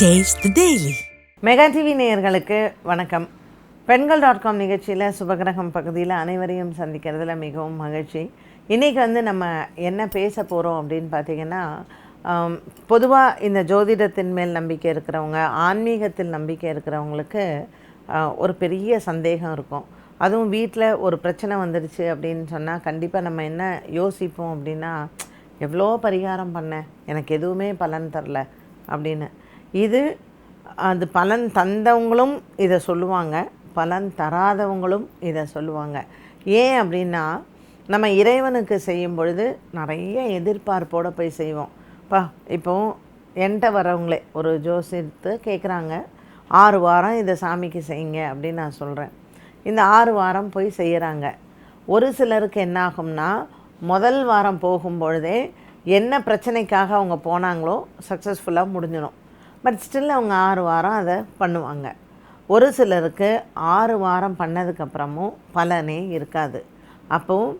Taste daily mega TV நேயர்களுக்கு வணக்கம். பெண்கள் டாட் காம் நிகழ்ச்சியில் சுபகிரகம் பகுதியில் அனைவரையும் சந்திக்கிறதுல மிகவும் மகிழ்ச்சி. இன்றைக்கி வந்து நம்ம என்ன பேச போகிறோம் அப்படின்னு பார்த்தீங்கன்னா பொதுவாக இந்த ஜோதிடத்தின் மேல் நம்பிக்கை இருக்கிறவங்க ஆன்மீகத்தில் நம்பிக்கை இருக்கிறவங்களுக்கு ஒரு பெரிய சந்தேகம் இருக்கும். அதுவும் வீட்டில் ஒரு பிரச்சனை வந்துடுச்சு அப்படின்னு சொன்னால் கண்டிப்பாக நம்ம என்ன யோசிப்போம் அப்படின்னா எவ்வளோ பரிகாரம் பண்ணேன்? எனக்கு எதுவுமே பலன் தரல. அப்படின்னு. இது அது பலன் தந்தவங்களும் இதை சொல்லுவாங்க. பலன் தராதவங்களும் இதை சொல்லுவாங்க. ஏன் அப்படின்னா நம்ம இறைவனுக்கு செய்யும் பொழுது நிறைய எதிர்பார்ப்போடு போய் செய்வோம். பா இப்போவும் என்கிட்ட வரவங்களே ஒரு ஜோசியத்தை கேட்குறாங்க ஆறு வாரம் இதை சாமிக்கு செய்யுங்க அப்படின்னு நான் சொல்கிறேன் இந்த ஆறு வாரம் போய் செய்கிறாங்க ஒரு சிலருக்கு என்னாகும்னா முதல் வாரம் போகும்பொழுதே என்ன பிரச்சனைக்காக அவங்க போனாங்களோ சக்ஸஸ்ஃபுல்லாக முடிஞ்சிடும். பட் ஸ்டில் அவங்க ஆறு வாரம் அதை பண்ணுவாங்க. ஒரு சிலருக்கு ஆறு வாரம் பண்ணதுக்கப்புறமும் பலனே இருக்காது. அப்போது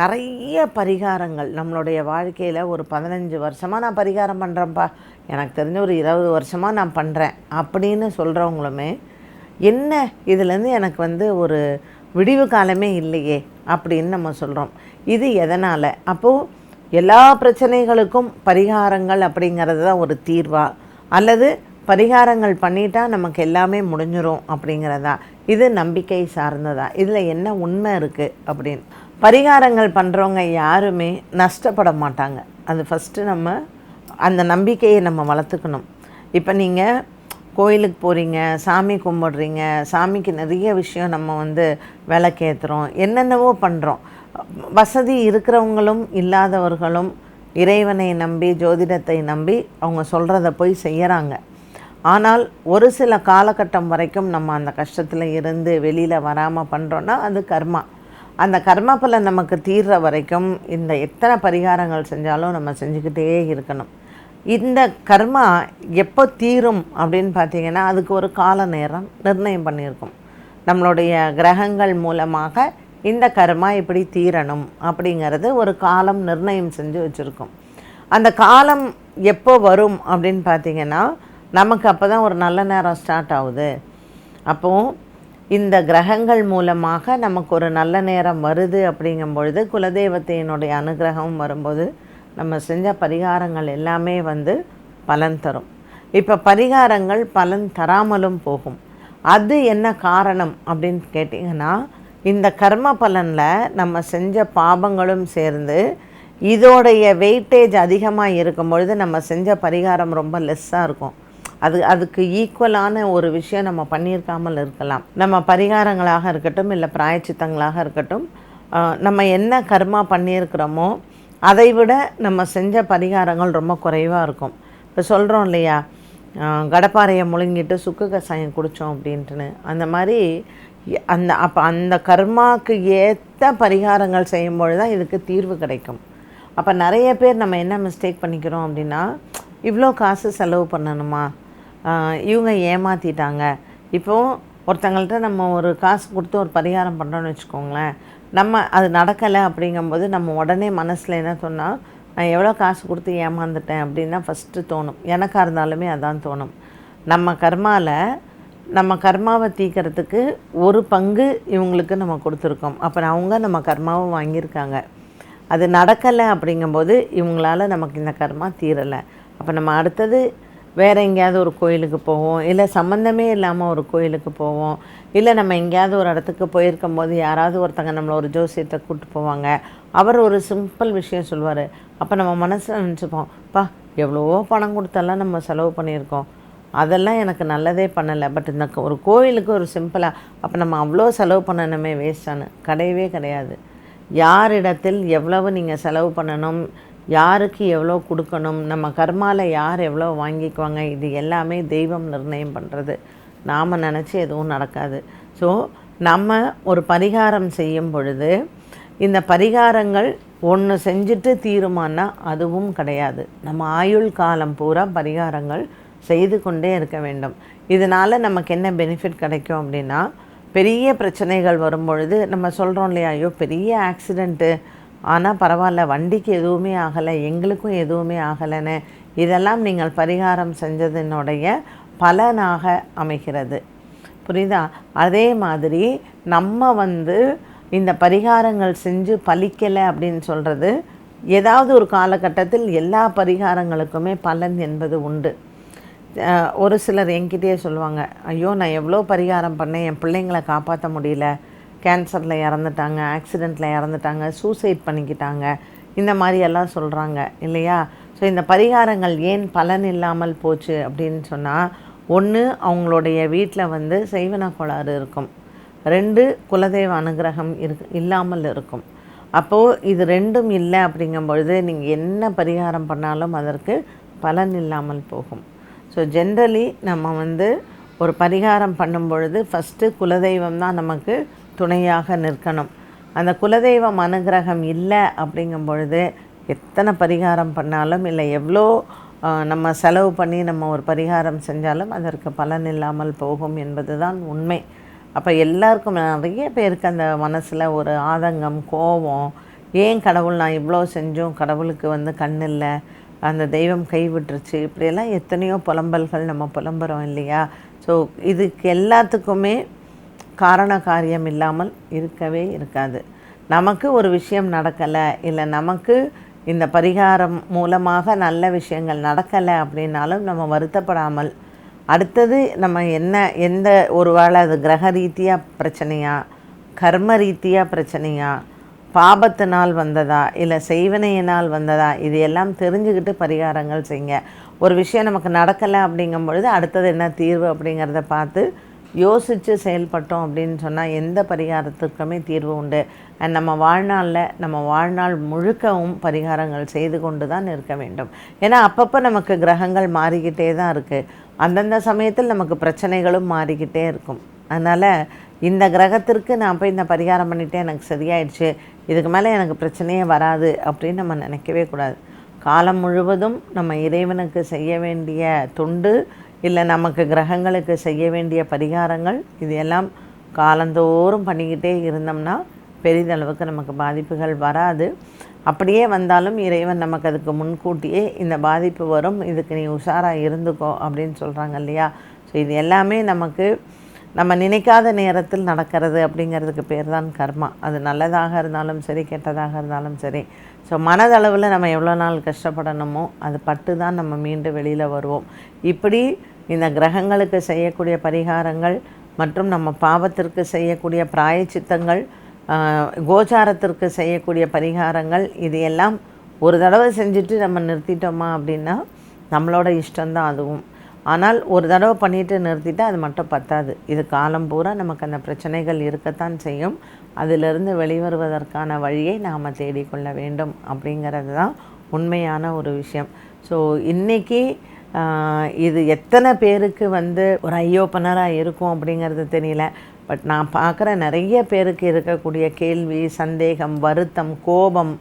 நிறைய பரிகாரங்கள். நம்மளுடைய வாழ்க்கையில் ஒரு பதினஞ்சு வருஷமாக நான் பரிகாரம் பண்ணுறேன்ப்பா எனக்கு தெரிஞ்ச ஒரு இருபது வருஷமாக நான் பண்ணுறேன் அப்படின்னு சொல்கிறவங்களுமே என்ன இதுலேருந்து எனக்கு வந்து ஒரு விடிவு காலமே இல்லையே அப்படின்னு நம்ம சொல்கிறோம் இது எதனால்? அப்போது எல்லா பிரச்சனைகளுக்கும் பரிகாரங்கள் அப்படிங்கிறது தான் ஒரு தீர்வாக அல்லது பரிகாரங்கள் பண்ணிட்டா நமக்கு எல்லாமே முடிஞ்சிடும் அப்படிங்கிறதா? இது நம்பிக்கை சார்ந்ததா? இதில் என்ன உண்மை இருக்குது அப்படின்னு. பரிகாரங்கள் பண்ணுறவங்க யாருமே நஷ்டப்பட மாட்டாங்க. அது ஃபஸ்ட்டு நம்ம அந்த நம்பிக்கையை நம்ம வளர்த்துக்கணும். இப்போ நீங்கள் கோயிலுக்கு போகிறீங்க சாமி கும்பிட்றீங்க சாமிக்கு நிறைய விஷயம் நம்ம வந்து விளக்கேற்றுறோம் என்னென்னவோ பண்ணுறோம் வசதி இருக்கிறவங்களும் இல்லாதவர்களும் இறைவனை நம்பி ஜோதிடத்தை நம்பி அவங்க சொல்கிறத போய் செய்கிறாங்க ஆனால் ஒரு சில காலகட்டம் வரைக்கும் நம்ம அந்த கஷ்டத்தில் இருந்து வெளியில் வராமல் பண்ணுறோன்னா அது கர்மா. அந்த கர்ம பலன் நமக்கு தீர்ற வரைக்கும் இந்த எத்தனை பரிகாரங்கள் செஞ்சாலும் நம்ம செஞ்சுக்கிட்டே இருக்கணும். இந்த கர்மா எப்போ தீரும் அப்படின்னு பார்த்தீங்கன்னா அதுக்கு ஒரு கால நேரம் நிர்ணயம் பண்ணியிருக்கோம். நம்மளுடைய கிரகங்கள் மூலமாக இந்த கர்மா இப்படி தீரணும் அப்படிங்கிறது ஒரு காலம் நிர்ணயம் செஞ்சு வச்சுருக்கோம். அந்த காலம் எப்போ வரும் அப்படின்னு பார்த்தீங்கன்னா நமக்கு அப்போ தான் ஒரு நல்ல நேரம் ஸ்டார்ட் ஆகுது. அப்போது இந்த கிரகங்கள் மூலமாக நமக்கு ஒரு நல்ல நேரம் வருது அப்படிங்கும் பொழுது குலதெய்வத்தையினுடைய அனுகிரகம் வரும்போது நம்ம செஞ்ச பரிகாரங்கள் எல்லாமே வந்து பலன் தரும். இப்போ பரிகாரங்கள் பலன் தராமலும் போகும். அது என்ன காரணம் அப்படின்னு கேட்டிங்கன்னா இந்த கர்ம பலனில் நம்ம செஞ்ச பாபங்களும் சேர்ந்து இதோடைய வெயிட்டேஜ் அதிகமாக இருக்கும் பொழுது நம்ம செஞ்ச பரிகாரம் ரொம்ப லெஸ்ஸாக இருக்கும். அது அதுக்கு ஈக்குவலான ஒரு விஷயம் நம்ம பண்ணியிருக்காமல் இருக்கலாம். நம்ம பரிகாரங்களாக இருக்கட்டும் இல்லை பிராயச்சித்தங்களாக இருக்கட்டும் நம்ம என்ன கர்மா பண்ணியிருக்கிறோமோ அதை விட நம்ம செஞ்ச பரிகாரங்கள் ரொம்ப குறைவாக இருக்கும். இப்போ சொல்கிறோம் இல்லையா? கடப்பாறையை முழுங்கிட்டு சுக்கு கசாயம் குடித்தோம் அப்படின்ட்டுன்னு. அந்த மாதிரி அந்த அப்போ அந்த கர்மாவுக்கு ஏற்ற பரிகாரங்கள் செய்யும்பொழுது தான் இதுக்கு தீர்வு கிடைக்கும். அப்போ நிறைய பேர் நம்ம என்ன மிஸ்டேக் பண்ணிக்கிறோம் அப்படின்னா இவ்வளோ காசு செலவு பண்ணணுமா? இவங்க ஏமாற்றிட்டாங்க இப்போது ஒருத்தங்கள்ட்ட நம்ம ஒரு காசு கொடுத்து ஒரு பரிகாரம் பண்ணுறோன்னு வச்சுக்கோங்களேன். நம்ம அது நடக்கலை அப்படிங்கும்போது நம்ம உடனே மனசில் என்ன சொன்னால் நான் எவ்வளோ காசு கொடுத்து ஏமாந்துட்டேன் அப்படின்னா ஃபஸ்ட்டு தோணும். எனக்காக இருந்தாலுமே அதான் தோணும். நம்ம கர்மாவில் நம்ம கர்மாவை தீக்கிறதுக்கு ஒரு பங்கு இவங்களுக்கு நம்ம கொடுத்துருக்கோம். அப்புறம் அவங்க நம்ம கர்மாவை வாங்கியிருக்காங்க. அது நடக்கலை அப்படிங்கும்போது இவங்களால நமக்கு இந்த கர்மா தீரலை. அப்போ நம்ம அடுத்தது வேறு எங்கேயாவது ஒரு கோயிலுக்கு போவோம். இல்லை சம்மந்தமே இல்லாமல் ஒரு கோயிலுக்கு போவோம். இல்லை நம்ம எங்கேயாவது ஒரு இடத்துக்கு போயிருக்கும் போது யாராவது ஒருத்தங்க நம்மளை ஒரு ஜோசியத்தை கூப்பிட்டு போவாங்க. அவர் ஒரு சிம்பிள் விஷயம் சொல்லுவார் அப்போ நம்ம மனசில் நினச்சிப்போம் பா எவ்வளவோ பணம் கொடுத்தெல்லாம் நம்ம செலவு பண்ணியிருக்கோம். அதெல்லாம் எனக்கு நல்லதே பண்ணலை. பட் இந்த ஒரு கோயிலுக்கு ஒரு சிம்பிளாக அப்போ நம்ம அவ்வளோ செலவு பண்ணணுமே வேஸ்டானு கிடையவே கிடையாது. யாரிடத்தில் எவ்வளவு நீங்கள் செலவு பண்ணணும் யாருக்கு எவ்வளோ கொடுக்கணும் நம்ம கர்மாவில் யார் எவ்வளோ வாங்கிக்குவாங்க இது எல்லாமே தெய்வம் நிர்ணயம் பண்ணுறது நாம் நினச்சி எதுவும் நடக்காது. ஸோ நம்ம ஒரு பரிகாரம் செய்யும் பொழுது இந்த பரிகாரங்கள் ஒன்று செஞ்சுட்டு தீருமானா அதுவும் கிடையாது. நம்ம ஆயுள் காலம் பூரா பரிகாரங்கள் செய்து கொண்டே இருக்க வேண்டும். இதனால் நமக்கு என்ன பெனிஃபிட் கிடைக்கும் அப்படின்னா பெரிய பிரச்சனைகள் வரும்பொழுது நம்ம சொல்கிறோம் இல்லையா ஐயோ பெரிய ஆக்சிடெண்ட்டு ஆனால் பரவாயில்ல வண்டிக்கு எதுவுமே ஆகலை எங்களுக்கும் எதுவுமே ஆகலைன்னு இதெல்லாம் நீங்கள் பரிகாரம் செஞ்சதினுடைய பலனாக அமைகிறது. புரியுதா? அதே மாதிரி நம்ம வந்து இந்த பரிகாரங்கள் செஞ்சு பலிக்கலை அப்படின்னு சொல்கிறது ஏதாவது ஒரு காலகட்டத்தில் எல்லா பரிகாரங்களுக்குமே பலன் என்பது உண்டு. ஒரு சிலர் என்கிட்டயே சொல்லுவாங்க ஐயோ நான் எவ்வளோ பரிகாரம் பண்ணேன் என் பிள்ளைங்களை காப்பாற்ற முடியல. கேன்சரில் இறந்துட்டாங்க ஆக்சிடெண்ட்டில் இறந்துட்டாங்க சூசைட் பண்ணிக்கிட்டாங்க. இந்த மாதிரி எல்லாம் சொல்கிறாங்க இல்லையா? ஸோ இந்த பரிகாரங்கள் ஏன் பலன் இல்லாமல் போச்சு அப்படின்னு சொன்னால் ஒன்று அவங்களுடைய வீட்டில் வந்து செய்வன கோளாறு இருக்கும். ரெண்டு குலதெய்வ அனுகிரகம் இருக்கு இல்லாமல் இருக்கும். அப்போது இது ரெண்டும் இல்லை அப்படிங்கும்பொழுது நீங்கள் என்ன பரிகாரம் பண்ணாலும் அதற்கு பலன் இல்லாமல் போகும். ஸோ ஜென்ரலி நம்ம வந்து ஒரு பரிகாரம் பண்ணும் பொழுது ஃபஸ்ட்டு குலதெய்வம் தான் நமக்கு துணையாக நிற்கணும். அந்த குலதெய்வம் அனுகிரகம் இல்லை அப்படிங்கும் பொழுது எத்தனை பரிகாரம் பண்ணாலும் இல்லை எவ்வளோ நம்ம செலவு பண்ணி நம்ம ஒரு பரிகாரம் செஞ்சாலும் அதற்கு பலன் இல்லாமல் போகும் என்பது தான் உண்மை. அப்போ எல்லாருக்கும் நிறைய பேருக்கு அந்த மனசில் ஒரு ஆதங்கம் கோபம் ஏன் கடவுள் நான் இவ்வளோ செஞ்சும் கடவுளுக்கு வந்து கண் இல்லை அந்த தெய்வம் கைவிட்டுருச்சு. இப்படியெல்லாம் எத்தனையோ புலம்பல்கள் நம்ம புலம்புறோம் இல்லையா? ஸோ இதுக்கு எல்லாத்துக்குமே காரண காரியம் இல்லாமல் இருக்கவே இருக்காது. நமக்கு ஒரு விஷயம் நடக்கலை இல்லை நமக்கு இந்த பரிகாரம் மூலமாக நல்ல விஷயங்கள் நடக்கலை அப்படின்னாலும் நம்ம வருத்தப்படாமல் அடுத்தது நம்ம என்ன எந்த ஒரு வேளை அது கிரக ரீதியாக பிரச்சனையா கர்ம ரீதியாக பிரச்சனையா பாபத்தினால் வந்ததா? இல்லை செய்வினையினால் வந்ததா? இது எல்லாம் தெரிஞ்சுக்கிட்டு பரிகாரங்கள் செய்யுங்க. ஒரு விஷயம் நமக்கு நடக்கலை அப்படிங்கும் பொழுது அடுத்தது என்ன தீர்வு அப்படிங்கிறத பார்த்து யோசித்து செயல்பட்டோம் அப்படின்னு சொன்னால் எந்த பரிகாரத்துக்குமே தீர்வு உண்டு. அண்ட் நம்ம வாழ்நாளில் நம்ம வாழ்நாள் முழுக்கவும் பரிகாரங்கள் செய்து கொண்டு தான் இருக்க வேண்டும். ஏன்னா அப்பப்போ நமக்கு கிரகங்கள் மாறிக்கிட்டே தான் இருக்குது அந்தந்த சமயத்தில் நமக்கு பிரச்சனைகளும் மாறிக்கிட்டே இருக்கும். அதனால் இந்த கிரகத்திற்கு நான் போய் இந்த பரிகாரம் பண்ணிட்டேன் எனக்கு சரியாயிடுச்சு இதுக்கு மேலே எனக்கு பிரச்சனையே வராது அப்படின்னு நம்ம நினைக்கவே கூடாது. காலம் முழுவதும் நம்ம இறைவனுக்கு செய்ய வேண்டிய தொண்டு இல்லை நமக்கு கிரகங்களுக்கு செய்ய வேண்டிய பரிகாரங்கள் இது எல்லாம் காலந்தோறும் பண்ணிக்கிட்டே இருந்தோம்னா பெரிதளவுக்கு நமக்கு பாதிப்புகள் வராது. அப்படியே வந்தாலும் இறைவன் நமக்கு அதுக்கு முன்கூட்டியே இந்த பாதிப்பு வரும் இதுக்கு நீ உஷாராக இருந்துக்கோ அப்படின்னு சொல்கிறாங்க இல்லையா? ஸோ இது எல்லாமே நமக்கு நம்ம நினைக்காத நேரத்தில் நடக்கிறது அப்படிங்கிறதுக்கு பேர் தான் கர்மா. அது நல்லதாக இருந்தாலும் சரி கெட்டதாக இருந்தாலும் சரி. ஸோ மனதளவில் நம்ம எவ்வளோ நாள் கஷ்டப்படணுமோ அது பட்டு தான் நம்ம மீண்டும் வெளியில் வருவோம். இப்படி இந்த கிரகங்களுக்கு செய்யக்கூடிய பரிகாரங்கள் மற்றும் நம்ம பாவத்திற்கு செய்யக்கூடிய பிராயச்சித்தங்கள் கோச்சாரத்திற்கு செய்யக்கூடிய பரிகாரங்கள் இது எல்லாம் ஒரு தடவை செஞ்சுட்டு நம்ம நிறுத்திட்டோமா அப்படின்னா நம்மளோட இஷ்டம்தான் அதுவும். ஆனால் ஒரு தடவை பண்ணிட்டு நிறுத்திட்டா அது மட்டும் பத்தாது. இது காலம் பூரா நமக்கு அந்த பிரச்சனைகள் இருக்கத்தான் செய்யும். அதிலிருந்து வெளிவருவதற்கான வழியை நாம் தேடிக்கொள்ள வேண்டும் அப்படிங்கிறது தான் உண்மையான ஒரு விஷயம். ஸோ இன்றைக்கி இது எத்தனை பேருக்கு வந்து ஒரு ஐ ஓப்பனராக இருக்கும் அப்படிங்கிறது தெரியல. பட் நான் பார்க்குற நிறைய பேருக்கு இருக்கக்கூடிய கேள்வி சந்தேகம் வருத்தம் கோபம்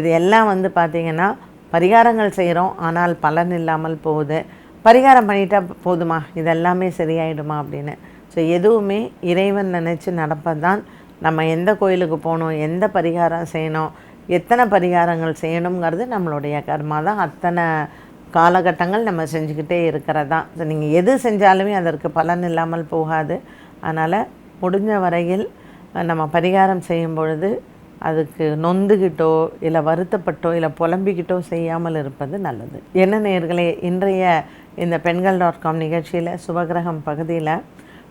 இது எல்லாம் வந்து பார்த்திங்கன்னா பரிகாரங்கள் செய்கிறோம். ஆனால் பலன் இல்லாமல் போகுது. பரிகாரம் பண்ணிட்டா போதுமா? இதெல்லாமே சரியாயிடுமா அப்படின்னு. ஸோ எதுவுமே இறைவன் நினச்சி நடப்பதான் நம்ம எந்த கோயிலுக்கு போகணும் எந்த பரிகாரம் செய்யணும் எத்தனை பரிகாரங்கள் செய்யணுங்கிறது நம்மளுடைய கர்மா தான். அத்தனை காலகட்டங்கள் நம்ம செஞ்சுக்கிட்டே இருக்கிறதான் ஸோ நீங்கள் எது செஞ்சாலுமே அதற்கு பலன் இல்லாமல் போகாது. அதனால் முடிஞ்ச வரையில் நம்ம பரிகாரம் செய்யும் பொழுது அதுக்கு நொந்துகிட்டோ இல்லை வருத்தப்பட்டோ இல்லை புலம்பிக்கிட்டோ செய்யாமல் இருப்பது நல்லது. என்ன நேர்களே இன்றைய இந்த பெண்கள் டாட் காம் நிகழ்ச்சியில் சுபகிரகம் பகுதியில்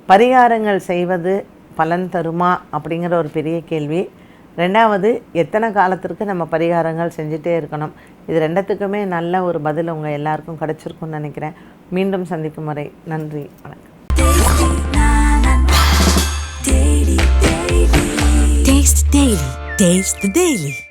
பரிகாரங்கள் செய்வது பலன் தருமா அப்படிங்கிற ஒரு பெரிய கேள்வி. ரெண்டாவது எத்தனை காலத்திற்கு நம்ம பரிகாரங்கள் செஞ்சுட்டே இருக்கணும்? இது ரெண்டத்துக்குமே நல்ல ஒரு பதில் உங்கள் எல்லாருக்கும் கிடச்சிருக்கும்னு நினைக்கிறேன். மீண்டும் சந்திக்கும் வரை நன்றி வணக்கம். Taste Daily. Taste the Daily.